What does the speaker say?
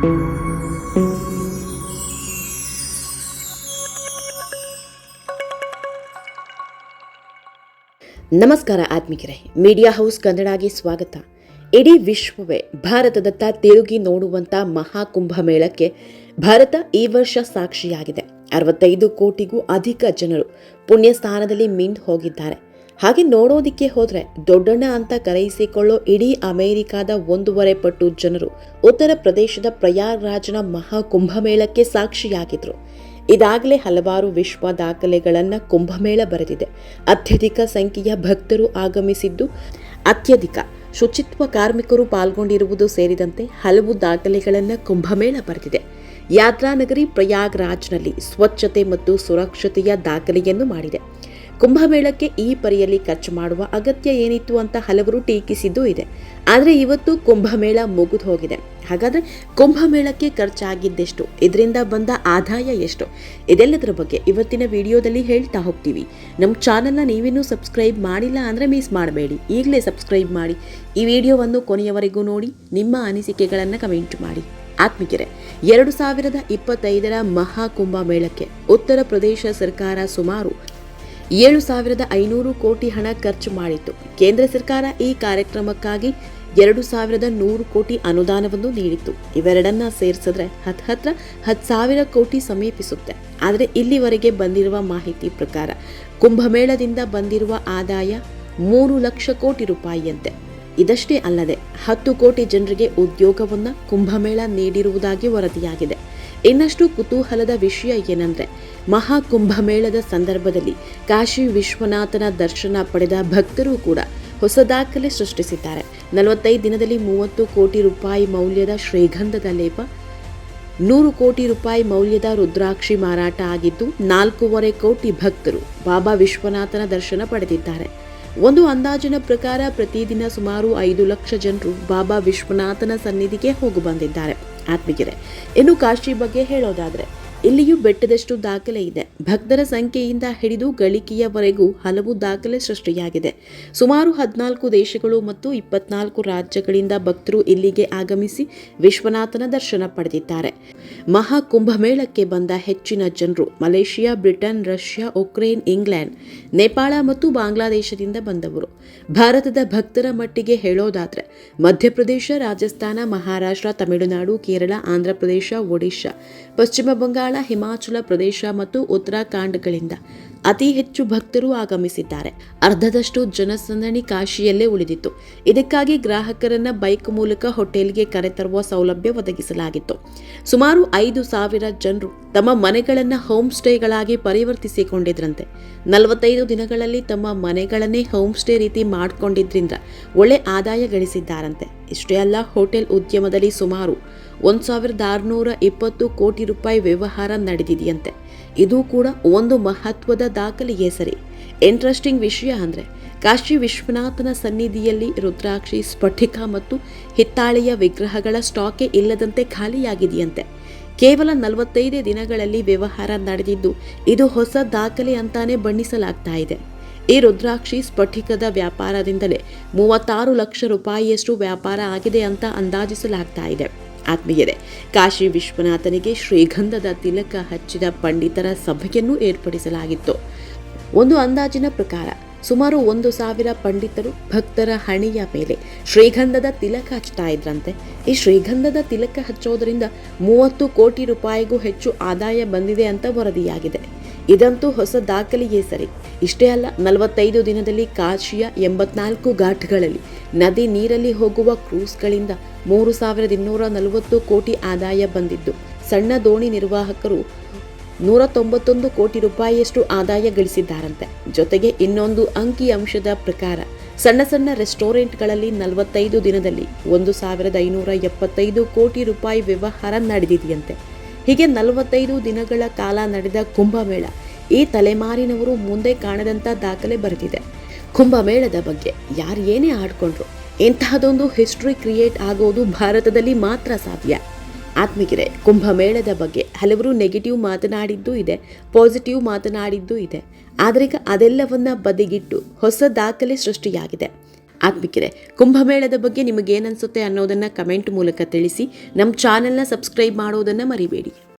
ನಮಸ್ಕಾರ ಆತ್ಮಿಕರೇ, media house ಕನ್ನಡಾಗಿ ಸ್ವಾಗತ. ಇಡೀ ವಿಶ್ವವೇ ಭಾರತದತ್ತ ತಿರುಗಿ ನೋಡುವಂತ ಮಹಾಕುಂಭ ಮೇಳಕ್ಕೆ ಭಾರತ ಈ ವರ್ಷ ಸಾಕ್ಷಿಯಾಗಿದೆ. ಅರವತ್ತೈದು ಕೋಟಿಗೂ ಅಧಿಕ ಜನರು ಪುಣ್ಯ ಸ್ಥಾನದಲ್ಲಿ ಮಿಂದು ಹೋಗಿದ್ದಾರೆ. ಹಾಗೆ ನೋಡೋದಿಕ್ಕೆ ಹೋದ್ರೆ ದೊಡ್ಡಣ್ಣ ಅಂತ ಕರೆಯಿಸಿಕೊಳ್ಳೋ ಇಡೀ ಅಮೆರಿಕಾದ ಒಂದೂವರೆ ಪಟ್ಟು ಜನರು ಉತ್ತರ ಪ್ರದೇಶದ ಪ್ರಯಾಗರಾಜನ ಮಹಾ ಕುಂಭಮೇಳಕ್ಕೆ ಸಾಕ್ಷಿಯಾಗಿದ್ರು. ಇದಾಗಲೇ ಹಲವಾರು ವಿಶ್ವ ದಾಖಲೆಗಳನ್ನು ಕುಂಭಮೇಳ ಬರೆದಿದೆ. ಅತ್ಯಧಿಕ ಸಂಖ್ಯೆಯ ಭಕ್ತರು ಆಗಮಿಸಿದ್ದು ಅತ್ಯಧಿಕ. ಶುಚಿತ್ವ ಕಾರ್ಮಿಕರು ಪಾಲ್ಗೊಂಡಿರುವುದು ಸೇರಿದಂತೆ ಹಲವು ದಾಖಲೆಗಳನ್ನು ಕುಂಭಮೇಳ ಬರೆದಿದೆ. ಯಾತ್ರಾನಗರಿ ಪ್ರಯಾಗ್ರಾಜ್ನಲ್ಲಿ ಸ್ವಚ್ಛತೆ ಮತ್ತು ಸುರಕ್ಷತೆಯ ದಾಖಲೆಯನ್ನು ಮಾಡಿದೆ. ಕುಂಭಮೇಳಕ್ಕೆ ಈ ಪರಿಯಲ್ಲಿ ಖರ್ಚು ಮಾಡುವ ಅಗತ್ಯ ಏನಿತ್ತು ಅಂತ ಹಲವರು ಟೀಕಿಸಿದ್ದೂ ಇದೆ. ಆದರೆ ಇವತ್ತು ಕುಂಭಮೇಳ ಮುಗಿದು ಹೋಗಿದೆ. ಹಾಗಾದರೆ ಕುಂಭಮೇಳಕ್ಕೆ ಖರ್ಚಾಗಿದ್ದೆಷ್ಟು? ಇದರಿಂದ ಬಂದ ಆದಾಯ ಎಷ್ಟು? ಇದೆಲ್ಲದರ ಬಗ್ಗೆ ಇವತ್ತಿನ ವಿಡಿಯೋದಲ್ಲಿ ಹೇಳ್ತಾ ಹೋಗ್ತೀವಿ. ನಮ್ಮ ಚಾನಲ್ನ ನೀವಿನ್ನೂ ಸಬ್ಸ್ಕ್ರೈಬ್ ಮಾಡಿಲ್ಲ ಅಂದರೆ ಮಿಸ್ ಮಾಡಬೇಡಿ. ಈಗಲೇ ಸಬ್ಸ್ಕ್ರೈಬ್ ಮಾಡಿ. ಈ ವಿಡಿಯೋವನ್ನು ಕೊನೆಯವರೆಗೂ ನೋಡಿ, ನಿಮ್ಮ ಅನಿಸಿಕೆಗಳನ್ನು ಕಮೆಂಟ್ ಮಾಡಿ. ಆತ್ಮಿಕರೆ ಎರಡು ಸಾವಿರದ ಇಪ್ಪತ್ತೈದರ ಮಹಾಕುಂಭ ಮೇಳಕ್ಕೆ ಉತ್ತರ ಪ್ರದೇಶ ಸರ್ಕಾರ ಸುಮಾರು ಏಳು ಸಾವಿರದ ಐನೂರು ಕೋಟಿ ಹಣ ಖರ್ಚು ಮಾಡಿತ್ತು. ಕೇಂದ್ರ ಸರ್ಕಾರ ಈ ಕಾರ್ಯಕ್ರಮಕ್ಕಾಗಿ ಎರಡು ಸಾವಿರದ ನೂರು ಕೋಟಿ ಅನುದಾನವನ್ನು ನೀಡಿತ್ತು. ಇವೆರಡನ್ನ ಸೇರಿಸಿದ್ರೆ ಹತ್ ಹತ್ರ ಹತ್ತು ಸಾವಿರ ಕೋಟಿ ಸಮೀಪಿಸುತ್ತೆ. ಆದರೆ ಇಲ್ಲಿವರೆಗೆ ಬಂದಿರುವ ಮಾಹಿತಿ ಪ್ರಕಾರ ಕುಂಭಮೇಳದಿಂದ ಬಂದಿರುವ ಆದಾಯ ಮೂರು ಲಕ್ಷ ಕೋಟಿ ರೂಪಾಯಿಯಂತೆ. ಇದಷ್ಟೇ ಅಲ್ಲದೆ ಹತ್ತು ಕೋಟಿ ಜನರಿಗೆ ಉದ್ಯೋಗವನ್ನ ಕುಂಭಮೇಳ ನೀಡಿರುವುದಾಗಿ ವರದಿಯಾಗಿದೆ. ಇನ್ನಷ್ಟು ಕುತೂಹಲದ ವಿಷಯ ಏನಂದ್ರೆ, ಮಹಾಕುಂಭಮೇಳದ ಸಂದರ್ಭದಲ್ಲಿ ಕಾಶಿ ವಿಶ್ವನಾಥನ ದರ್ಶನ ಪಡೆದ ಭಕ್ತರು ಕೂಡ ಹೊಸ ದಾಖಲೆ ಸೃಷ್ಟಿಸಿದ್ದಾರೆ. ನಲವತ್ತೈದು ದಿನದಲ್ಲಿ ಮೂವತ್ತು ಕೋಟಿ ರೂಪಾಯಿ ಮೌಲ್ಯದ ಶ್ರೀಗಂಧದ ಲೇಪ, ನೂರು ಕೋಟಿ ರೂಪಾಯಿ ಮೌಲ್ಯದ ರುದ್ರಾಕ್ಷಿ ಮಾರಾಟ ಆಗಿದ್ದು, ನಾಲ್ಕೂವರೆ ಕೋಟಿ ಭಕ್ತರು ಬಾಬಾ ವಿಶ್ವನಾಥನ ದರ್ಶನ ಪಡೆದಿದ್ದಾರೆ. ಒಂದು ಅಂದಾಜಿನ ಪ್ರಕಾರ ಪ್ರತಿದಿನ ಸುಮಾರು ಐದು ಲಕ್ಷ ಜನರು ಬಾಬಾ ವಿಶ್ವನಾಥನ ಸನ್ನಿಧಿಗೆ ಹೋಗಿ ಬಂದಿದ್ದಾರೆ. ಆತ್ಮಿಕರೆ ಇನ್ನು ಕಾಶಿ ಬಗ್ಗೆ ಹೇಳೋದಾದ್ರೆ ಇಲ್ಲಿಯೂ ಬೆಟ್ಟದಷ್ಟು ದಾಖಲೆ ಇದೆ. ಭಕ್ತರ ಸಂಖ್ಯೆಯಿಂದ ಹಿಡಿದು ಗಳಿಕೆಯವರೆಗೂ ಹಲವು ದಾಖಲೆ ಸೃಷ್ಟಿಯಾಗಿದೆ. ಸುಮಾರು ಹದಿನಾಲ್ಕು ದೇಶಗಳು ಮತ್ತು ಇಪ್ಪತ್ನಾಲ್ಕು ರಾಜ್ಯಗಳಿಂದ ಭಕ್ತರು ಇಲ್ಲಿಗೆ ಆಗಮಿಸಿ ವಿಶ್ವನಾಥನ ದರ್ಶನ ಪಡೆದಿದ್ದಾರೆ. ಮಹಾಕುಂಭಮೇಳಕ್ಕೆ ಬಂದ ಹೆಚ್ಚಿನ ಜನರು Malaysia, Britain, Russia, Ukraine, England, Nepal ಮತ್ತು ಬಾಂಗ್ಲಾದೇಶದಿಂದ ಬಂದವರು. ಭಾರತದ ಭಕ್ತರ ಮಟ್ಟಿಗೆ ಹೇಳೋದಾದ್ರೆ, ಮಧ್ಯಪ್ರದೇಶ, ರಾಜಸ್ಥಾನ, ಮಹಾರಾಷ್ಟ್ರ, ತಮಿಳುನಾಡು, ಕೇರಳ, ಆಂಧ್ರಪ್ರದೇಶ, ಒಡಿಶಾ, ಪಶ್ಚಿಮ ಬಂಗಾಳ ಹಿಮಾಚಲ ಪ್ರದೇಶ ಮತ್ತು ಉತ್ತರಾಖಂಡ್ಗಳಿಂದ ಅತಿ ಹೆಚ್ಚು ಭಕ್ತರು ಆಗಮಿಸಿದ್ದಾರೆ. ಅರ್ಧದಷ್ಟು ಜನಸಂದಣಿ ಕಾಶಿಯಲ್ಲೇ ಉಳಿದಿತ್ತು. ಇದಕ್ಕಾಗಿ ಗ್ರಾಹಕರನ್ನ ಬೈಕ್ ಮೂಲಕ ಹೋಟೆಲ್ಗೆ ಕರೆತರುವ ಸೌಲಭ್ಯ ಒದಗಿಸಲಾಗಿತ್ತು. ಸುಮಾರು ಐದು ಸಾವಿರ ಜನರು ತಮ್ಮ ಮನೆಗಳನ್ನ ಹೋಮ್ ಸ್ಟೇಗಳಾಗಿ ಪರಿವರ್ತಿಸಿಕೊಂಡಿದ್ರಂತೆ. ನಲವತ್ತೈದು ದಿನಗಳಲ್ಲಿ ತಮ್ಮ ಮನೆಗಳನ್ನೇ ಹೋಮ್ ಸ್ಟೇ ರೀತಿ ಮಾಡಿಕೊಂಡಿದ್ರಿಂದ ಒಳ್ಳೆ ಆದಾಯ ಗಳಿಸಿದ್ದಾರಂತೆ. ಇಷ್ಟೇ ಅಲ್ಲ, ಹೋಟೆಲ್ ಉದ್ಯಮದಲ್ಲಿ ಸುಮಾರು ಒಂದು ಸಾವಿರದ ಆರುನೂರ ಇಪ್ಪತ್ತು ಕೋಟಿ ರೂಪಾಯಿ ವ್ಯವಹಾರ ನಡೆದಿದೆಯಂತೆ. ಇದು ಕೂಡ ಒಂದು ಮಹತ್ವದ ದಾಖಲೆಗೆ ಸರಿ. ಇಂಟ್ರೆಸ್ಟಿಂಗ್ ವಿಷಯ ಅಂದರೆ, ಕಾಶಿ ವಿಶ್ವನಾಥನ ಸನ್ನಿಧಿಯಲ್ಲಿ ರುದ್ರಾಕ್ಷಿ, ಸ್ಫಟಿಕ ಮತ್ತು ಹಿತ್ತಾಳೆಯ ವಿಗ್ರಹಗಳ ಸ್ಟಾಕೇ ಇಲ್ಲದಂತೆ ಖಾಲಿಯಾಗಿದೆಯಂತೆ. ಕೇವಲ ನಲವತ್ತೈದೇ ದಿನಗಳಲ್ಲಿ ವ್ಯವಹಾರ ನಡೆದಿದ್ದು, ಇದು ಹೊಸ ದಾಖಲೆ ಅಂತಾನೆ ಬಣ್ಣಿಸಲಾಗ್ತಾ ಇದೆ. ಈ ರುದ್ರಾಕ್ಷಿ ಸ್ಫಟಿಕದ ವ್ಯಾಪಾರದಿಂದಲೇ ಮೂವತ್ತಾರು ಲಕ್ಷ ರೂಪಾಯಿಯಷ್ಟು ವ್ಯಾಪಾರ ಆಗಿದೆ ಅಂತ ಅಂದಾಜಿಸಲಾಗ್ತಾ ಇದೆ. ಆತ್ಮೀಯರೇ, ಕಾಶಿ ವಿಶ್ವನಾಥನಿಗೆ ಶ್ರೀಗಂಧದ ತಿಲಕ ಹಚ್ಚಿದ ಪಂಡಿತರ ಸಭೆಯನ್ನು ಏರ್ಪಡಿಸಲಾಗಿತ್ತು. ಒಂದು ಅಂದಾಜಿನ ಪ್ರಕಾರ, ಸುಮಾರು ಒಂದು ಸಾವಿರ ಪಂಡಿತರು ಭಕ್ತರ ಹಣೆಯ ಮೇಲೆ ಶ್ರೀಗಂಧದ ತಿಲಕ ಹಚ್ತಾ ಇದ್ರಂತೆ. ಈ ಶ್ರೀಗಂಧದ ತಿಲಕ ಹಚ್ಚೋದರಿಂದ ಮೂವತ್ತು ಕೋಟಿ ರೂಪಾಯಿಗೂ ಹೆಚ್ಚು ಆದಾಯ ಬಂದಿದೆ ಅಂತ ವರದಿಯಾಗಿದೆ. ಇದಂತೂ ಹೊಸ ದಾಖಲೆಯೇ ಸರಿ. ಇಷ್ಟೇ ಅಲ್ಲ, ನಲವತ್ತೈದು ದಿನದಲ್ಲಿ ಕಾಶಿಯ ಎಂಬತ್ನಾಲ್ಕು ಘಾಟ್ಗಳಲ್ಲಿ ನದಿ ನೀರಲ್ಲಿ ಹೋಗುವ ಕ್ರೂಸ್ಗಳಿಂದ ಮೂರು ಸಾವಿರದ ಇನ್ನೂರ ನಲವತ್ತು ಕೋಟಿ ಆದಾಯ ಬಂದಿದ್ದು, ಸಣ್ಣ ದೋಣಿ ನಿರ್ವಾಹಕರು ನೂರ ತೊಂಬತ್ತೊಂದು ಕೋಟಿ ರೂಪಾಯಿಯಷ್ಟು ಆದಾಯ ಗಳಿಸಿದ್ದಾರಂತೆ. ಜೊತೆಗೆ ಇನ್ನೊಂದು ಅಂಕಿ ಅಂಶದ ಪ್ರಕಾರ, ಸಣ್ಣ ಸಣ್ಣ ರೆಸ್ಟೋರೆಂಟ್ಗಳಲ್ಲಿ ನಲವತ್ತೈದು ದಿನದಲ್ಲಿ ಒಂದು ಸಾವಿರದ ಐನೂರ ಎಪ್ಪತ್ತೈದು ಕೋಟಿ ರೂಪಾಯಿ ವ್ಯವಹಾರ ನಡೆದಿದೆಯಂತೆ. ಹೀಗೆ ನಲವತ್ತೈದು ದಿನಗಳ ಕಾಲ ನಡೆದ ಕುಂಭಮೇಳ. ಈ ತಲೆಮಾರಿನವರು ಮುಂದೆ ಕಾಣದಂಥ ದಾಖಲೆ ಬರೆದಿದೆ. ಕುಂಭಮೇಳದ ಬಗ್ಗೆ ಯಾರು ಏನೇ ಆಡ್ಕೊಂಡ್ರು, ಇಂತಹದೊಂದು ಹಿಸ್ಟ್ರಿ ಕ್ರಿಯೇಟ್ ಆಗೋದು ಭಾರತದಲ್ಲಿ ಮಾತ್ರ ಸಾಧ್ಯ. ಆತ್ಮಿಕರೆ, ಕುಂಭಮೇಳದ ಬಗ್ಗೆ ಹಲವರು ನೆಗೆಟಿವ್ ಮಾತನಾಡಿದ್ದೂ ಇದೆ ಪಾಸಿಟಿವ್ ಮಾತನಾಡಿದ್ದೂ ಇದೆ. ಆದರೆ ಅದೆಲ್ಲವನ್ನ ಬದಿಗಿಟ್ಟು ಹೊಸ ದಾಖಲೆ ಸೃಷ್ಟಿಯಾಗಿದೆ. ಆತ್ಮಿಕರೆ ಕುಂಭಮೇಳದ ಬಗ್ಗೆ ನಿಮಗೇನನ್ಸುತ್ತೆ ಅನ್ನೋದನ್ನು ಕಮೆಂಟ್ ಮೂಲಕ ತಿಳಿಸಿ. ನಮ್ಮ ಚಾನೆಲ್ನ ಸಬ್ಸ್ಕ್ರೈಬ್ ಮಾಡೋದನ್ನು ಮರಿಬೇಡಿ.